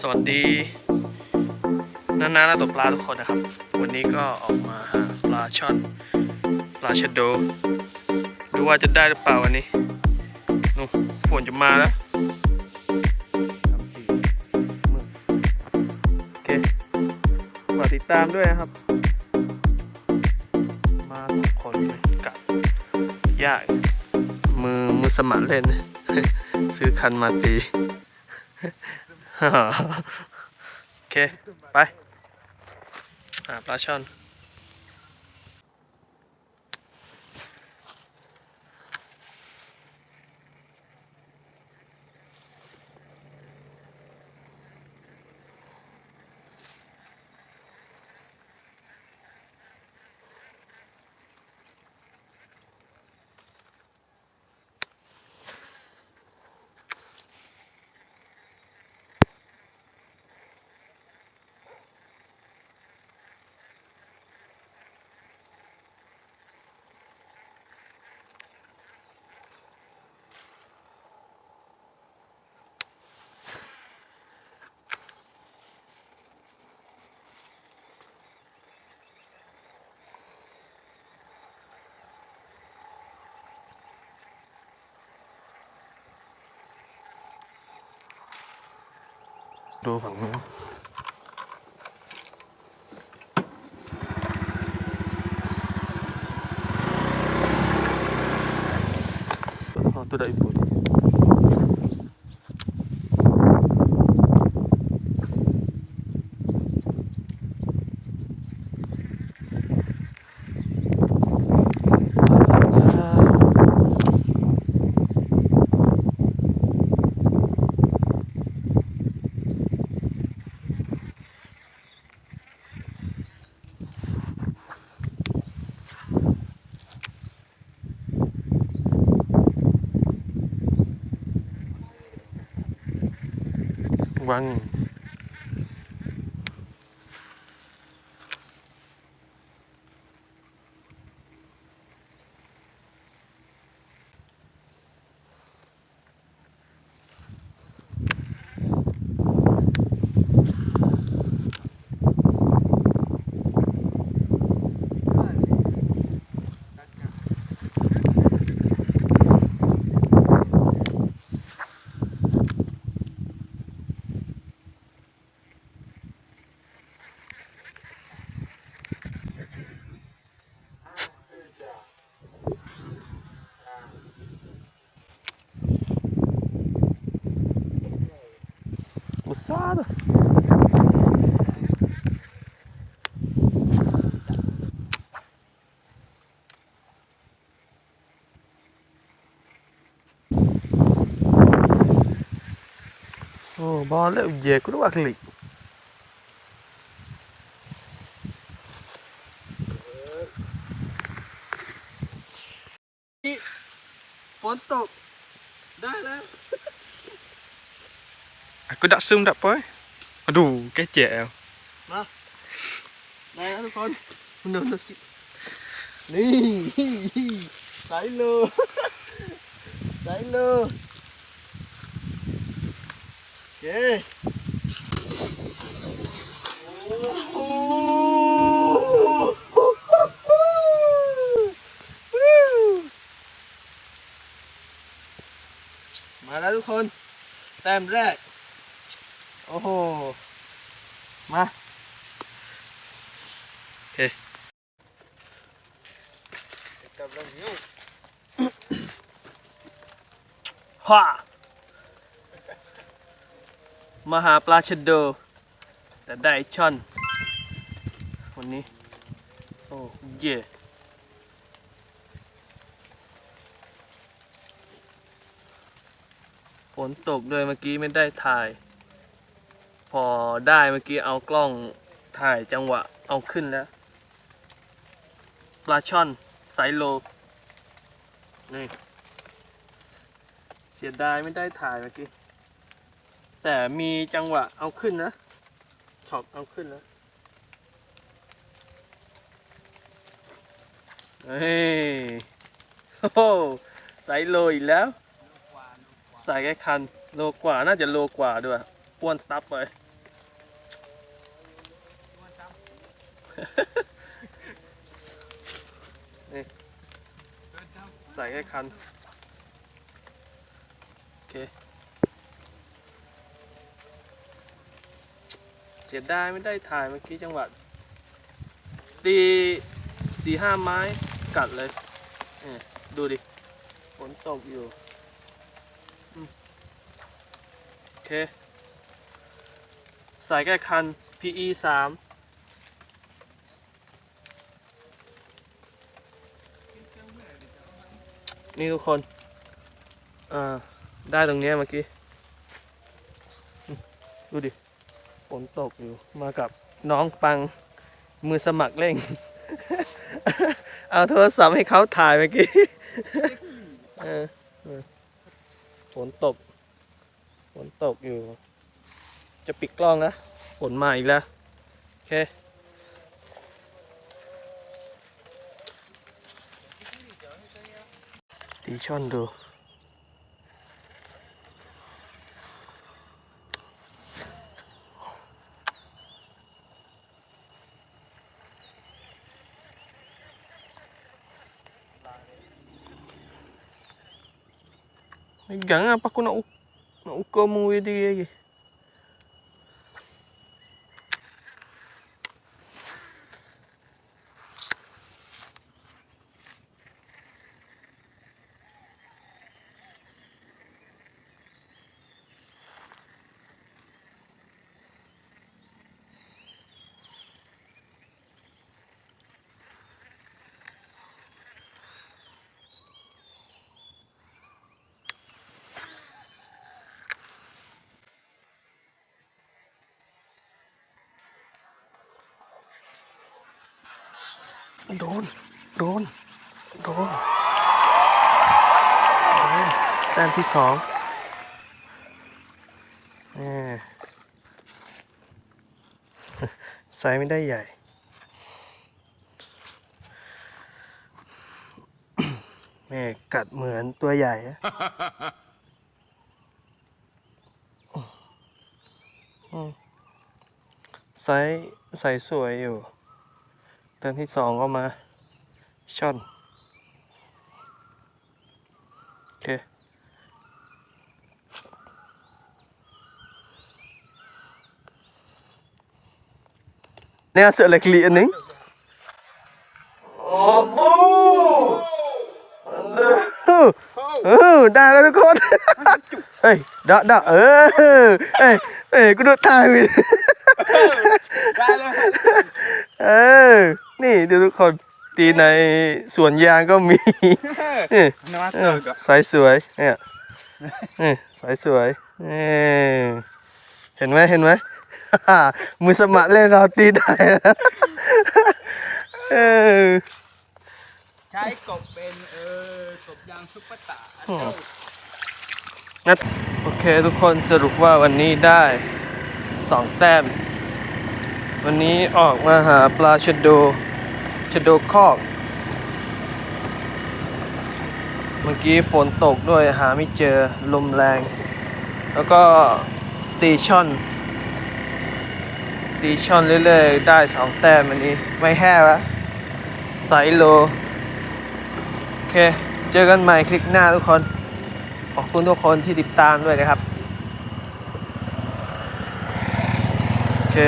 สวัสดีนานาและตกปลาทุกคนนะครับ วันนี้ก็ออกมาหาปลาช่อน ปลาชะโด ดูว่าจะได้หรือเปล่าวันนี้นู่ฝนจะมาแล้วโอเคฝากติดตามด้วยนะครับ มาสองคนกัดยากมือมือสมัครเล่น ซื้อคันมาตี โอเค ไป หาปลาช่อน ดูฝั่งนู้น Oh, tu dah ikut. Wangi. Besar. 그 러. Balik je aku dua klik. ฝนตกได้แล้ว Aku tak zoom tak apa eh. Aduh, kecek tau. ได้แล้วทุกคนคุณดูสกิปนี่ไหลเลยไหลเลย โอเคโอ้โห มาแล้วทุกคนแต้มแรกโอ้โหมาฮะมาหาปลาชะโด แต่ได้ช่อนวันนี้ โอ้เย่ฝนตกด้วยเมื่อกี้ไม่ได้ถ่าย พอได้เมื่อกี้เอากล้องถ่ายจังหวะเอาขึ้นแล้วปลาช่อนไซโลนี่เสียดายไม่ได้ถ่ายเมื่อกี้ แต่มีจังหวะเอาขึ้นนะช็อตเอาขึ้นแล้วเฮ้ยโอ้โหใส่โลอีกแล้วใส่แค่คันโลกว่าน่าจะโลกว่าด้วย ป้วนตับไป นี่ ใส่แค่คัน โอเค เสียดายไม่ได้ถ่ายเมื่อกี้จังหวะตีสี่ห้าไม้กัดเลยเนี่ยดูดิฝนตกอยู่อืมโอเค ใส่แค่คัน PE สามนี่ทุกคน อ่า ได้ตรงนี้เมื่อกี้ ดูดิ ฝนตกอยู่ มากับน้องปัง มือสมัครเร่ง เอาโทรศัพท์ให้เขาถ่ายเมื่อกี้ฝนตก ฝนตกอยู่ จะปิดกล้องนะ ฝนมาอีกแล้ว โอเค ตีช่อนดู Megang apa aku nak u- nak ukur mu dia lagi. Đồn, đồn, đồn. Đồn. แต้มที่สองนี่ไซส์ไม่ได้ใหญ่ แม่กัดเหมือนตัวใหญ่อะอืมไซส์ใส่สวยอยู่ ติมที่สองก็มาช่อนโอเคเนี่ยเสือเล็กลีอันนึงโอ้โหเออได้แล้วทุกคนเฮ้ยดะดะเออเฮ้ยเฮ้ยกูดูถ่ายวิได้เลยเออ นี่ดูทุกคนตีในสวนยางก็มีนี่นวัตเอเตออร์ก็สายสวยเนี่ยนี่สายสวยนี่เห็นไหมเห็นไหมมือสมัครเล่นเราตีได้แล้วเออใช้กบเป็นเออกบยางซุปเปอร์ตาร์อืมงั้นโอเคทุกคนสรุปว่าวันนี้ได้สองแต้ม วันนี้ออกมาหาปลาชะโด ชะโดคอก เมื่อกี้ฝนตกด้วยหาไม่เจอลมแรง แล้วก็ตีช่อน ตีช่อนเรื่อยๆ ได้สองแต้มวันนี้ ไม่แห้วะไซโล โอเค เจอกันใหม่คลิปหน้าทุกคน ขอบคุณทุกคนที่ติดตามด้วยนะครับ โอเค